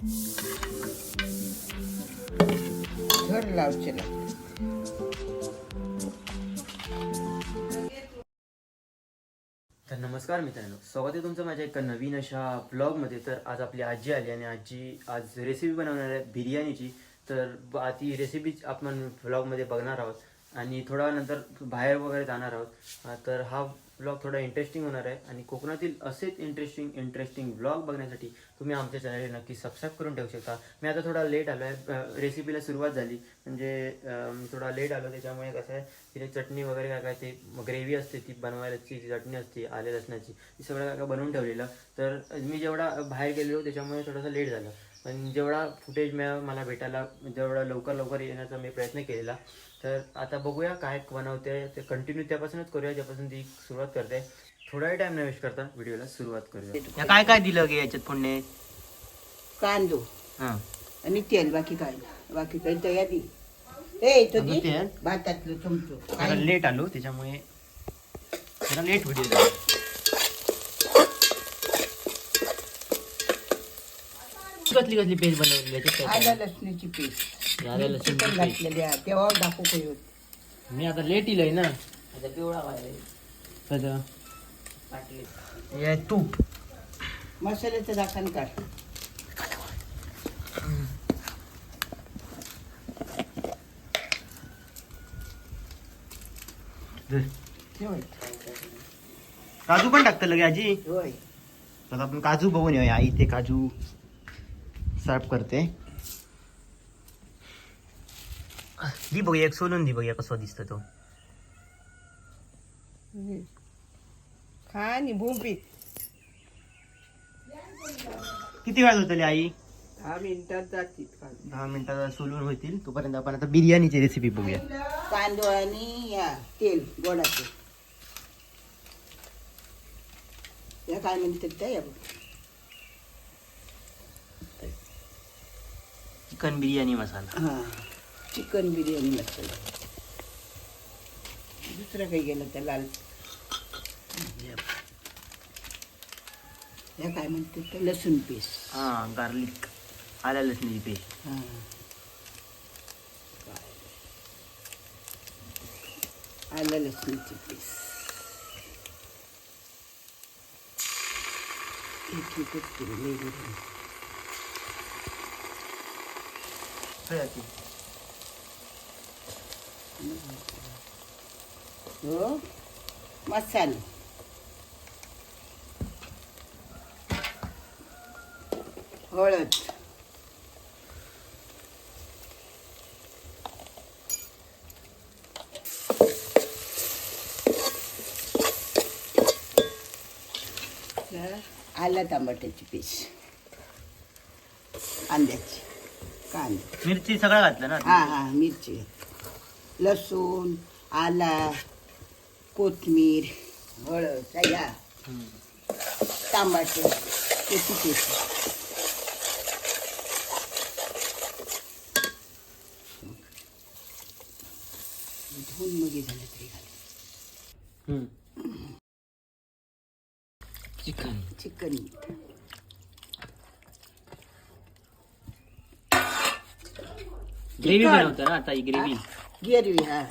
घर लावचेला तर नमस्कार मित्रांनो स्वागत आहे तुमचं माझ्या एका नवीन अशा ब्लॉगमध्ये तर आज आपली आजी आली आणि आजी आज रेसिपी बनवणार आहे बिर्याणीची. तर ती रेसिपी आपण ब्लॉगमध्ये बघणार आहोत आणि थोडा नंतर बाहेर वगैरे जाणार आहोत. तर हा ब्लॉग थोडा इंटरेस्टिंग होणार आहे. आणि कोकणातील असेच इंटरेस्टिंग इंटरेस्टिंग ब्लॉग बघण्यासाठी तुम्ही आमच्या चॅनलला नक्की सबस्क्राईब करून ठेवू शकता. मी आता थोडा लेट आलो आहे रेसिपीला सुरुवात झाली. म्हणजे थोडा लेट आलो. त्याच्यामुळे कसं आहे तिथे चटणी वगैरे काय काय ते ग्रेव्ही असते ती बनवायची जी चटणी असते आले लसणाची ती सगळं काय काय बनवून ठेवलेलं. तर मी जेवढा बाहेर गेलेलो त्याच्यामुळे थोडंसं लेट झालं. पण जेवढा फुटेज मिळाला मला भेटायला जेवढा लवकर लवकर येण्याचा मी प्रयत्न केलेला. तर आता बघूया काय बनवते ते कंटिन्यू त्यापासूनच करूया ज्यापासून ती सुरुवात करते. थोडा टाइम नाही वेस्ट करता व्हिडिओला सुरुवात करूया. काय काय दिलं गे याच्यात पुण्य कांदो. हां. आणि तेल बाकी काय. बाकी काही तयारी ए तो अगं दे. तेल? भातातलं चमचो जरा लेट आलो त्याच्यामुळे जरा लेट व्हिडिओ झाला. कसली कसली पेज बनवली याच्यात काय आलं काय? लसणीची पेस्ट. आलं लसूण चिकन पेस्ट. घातलेली आहे. तेव्हा दाखवू काही होत मी आता लेट इलय ना. आता पिवळा कसं हे तूप. मसाल्याचं दाखण काढ. काजू पण टाकतं लगे आजी. होय. आता आपण काजू बघून येऊया. आई ते काजू. साफ करते. दी बघूया एक सोलून दी बघूया कसं दिसतं तो. खा आणि भूपी किती वेळ होतले आई? दहा मिनिटात जातील दहा मिनिटात सोलून होतील. तोपर्यंत आपण आता बिर्याणीची रेसिपी बघूया. कांदो आणि या तेल गोडाचं. या काय म्हणतात त्या या बघ. चिकन बिर्याणी मसाला. हा चिकन बिर्याणी मसाला. दुसरं काही गेलं त्या लाल? या काय म्हणतात त्या लसूण पेस्ट. हा गार्लिक आल्या लसणीची पेस्ट. हा. आलं लसणीची पेस्ट. एक एकच बरं. हो मसाला हळद आला टमाट्याची पीस अंड्याची कांदा. मिरची सगळं घातलं ना हा हा मिरची लसूण आला कोथमीर हळद या टमाटे त्याची पेस्ट धुवून मग हे झालं तरी घाल चिकन. चिकन. ग्रेव्ही बनवतं ना आता ही ग्रेव्ही गिरवी हा.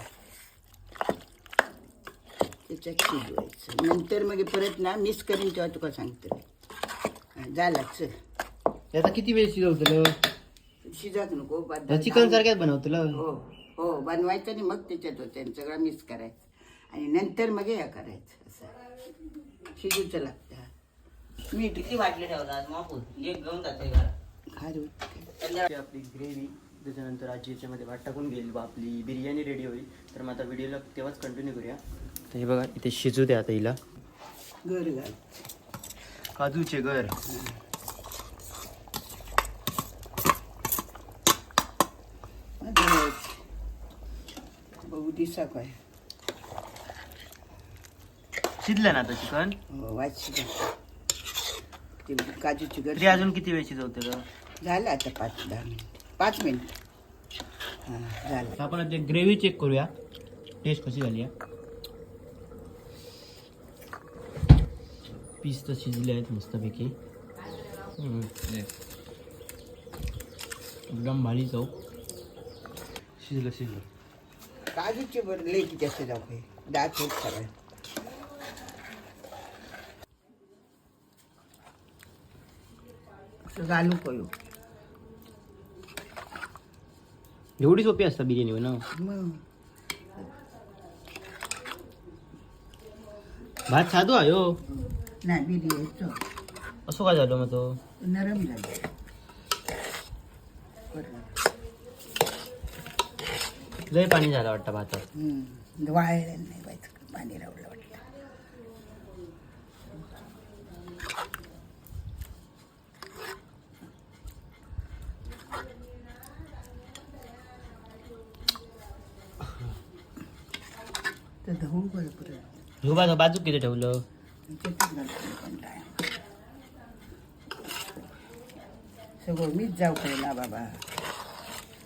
त्याच्यात शिजवायचं नंतर मग परत ना मिस करीन तेव्हा तुका सांगतो हा, झाला चल. आता किती वेळ शिजवतलं? शिजत नको बाद- चिकन सारख्याच बनवतलं? हो हो बनवायचं आणि मग त्याच्यात होते. सगळं मिक्स करायचं. आणि नंतर मग या करायचं असं. शिजूचं लागतं हा. मीठ किती वाटले ठेवतात मापून एक घेऊन जाते घरात. खारू आपली ग्रेव्ही त्याच्यानंतर आजी याच्यामध्ये भात टाकून घेईल बा आपली बिर्याणी रेडी होईल. तर मग आता व्हिडिओला तेव्हाच कंटिन्यू करूया. तर हे बघा इथे शिजू द्या आता हिला. घर घाल. काजूचे घर. बघू दिसा काय. शिजलं ना आता चिकन? हो ते काजूची घर अजून किती वेळ शिजवतं झालं आता पाच दहा मिनिट. पाच मिनिट. झालं आपण आता ग्रेव्ही चेक करूया. टेस्ट कशी झाली आहे? पीस तर शिजले आहेत मस्तपैकी. एकदम भारी चव. शिजलं शिजलं. काजूचे बरं लेकी जास्त जाऊ हे दात होत असं घालू करू. एवढी सोपी असतात बिर्याणी ना मग भात साधू आहे हो. नाही बिर्याणी असं काय झालं मग तो? नरम झालं. लय पाणी झालं वाटतं भातात. वाळलं नाही पाहिजे पाणी रावलं वाटतं. तर धवू बरं बरं ह्यो भात बाजूक किती ठेवलं? सगळं मीच जाऊ पहिला बाबा?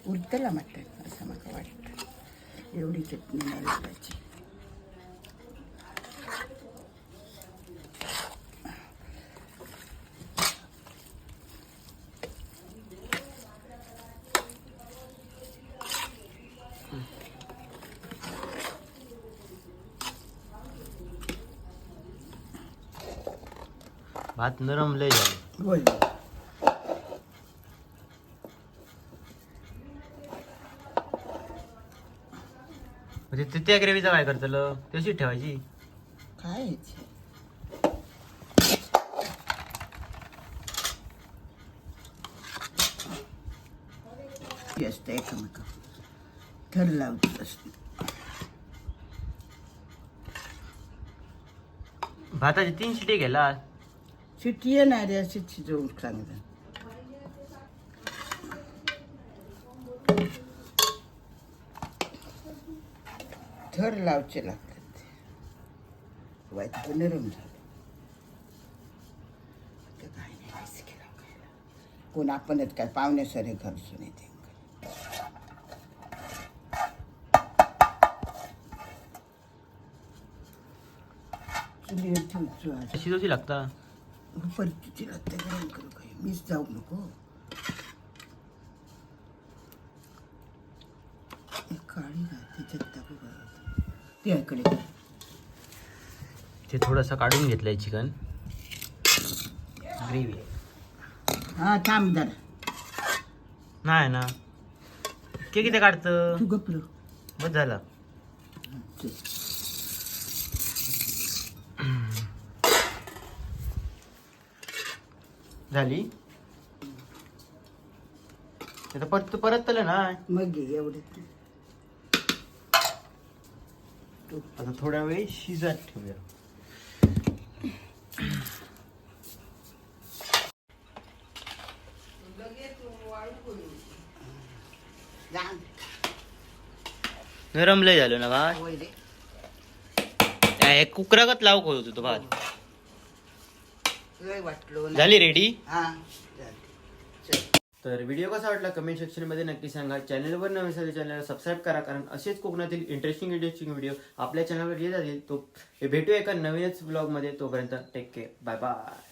उरतला मटण असं मला वाटतं. एवढी चटणी नाही भात नरम झालं. होय. म्हणजे ते त्या ग्रेव्हीचा काय करतलं? तशीच ठेवायची? काय? एकमेक थर लावत असते भाताची तीन शिटी गेला शिट्टी येणारी अशी शिजवून सांगतात थर लावचे लागतात वाईट नरम झालं आता काय नाही व्हायचं कोण आपणच काय पाहुणे सरे घरसून येते चुलीवर ठेवतो शिजवची लागता परिस्थिती लागते गरम करू काही मीच जाऊ नको. काळी त्याच्यात टाकू त्याकडे ते थोडंसं काढून घेतलंय चिकन. ग्रेव्ही. हा थांब जरा. नाही ना. के किती काढतं. तू गपलो बस झालं. झाली? आता परत परत तलं ना. मग घे एवढे. आता थोड्या वेळ शिजत ठेवूया. नरम लय झालं ना भात कुकरागत लावू होतो तो भात. लय वाटलो ना. झाली रेडी हा. चल. तर व्हिडिओ कसा वाटला कमेंट सेक्शनमध्ये नक्की सांगा. चॅनलवर नवीन असेल चॅनलला सबस्क्राईब करा कारण असेच कोकणातील इंटरेस्टिंग इंटरेस्टिंग व्हिडिओ आपल्या चॅनलवर येत जातील तो भेटूया एका नवीनच ब्लॉगमध्ये तोपर्यंत टेक केअर बाय बाय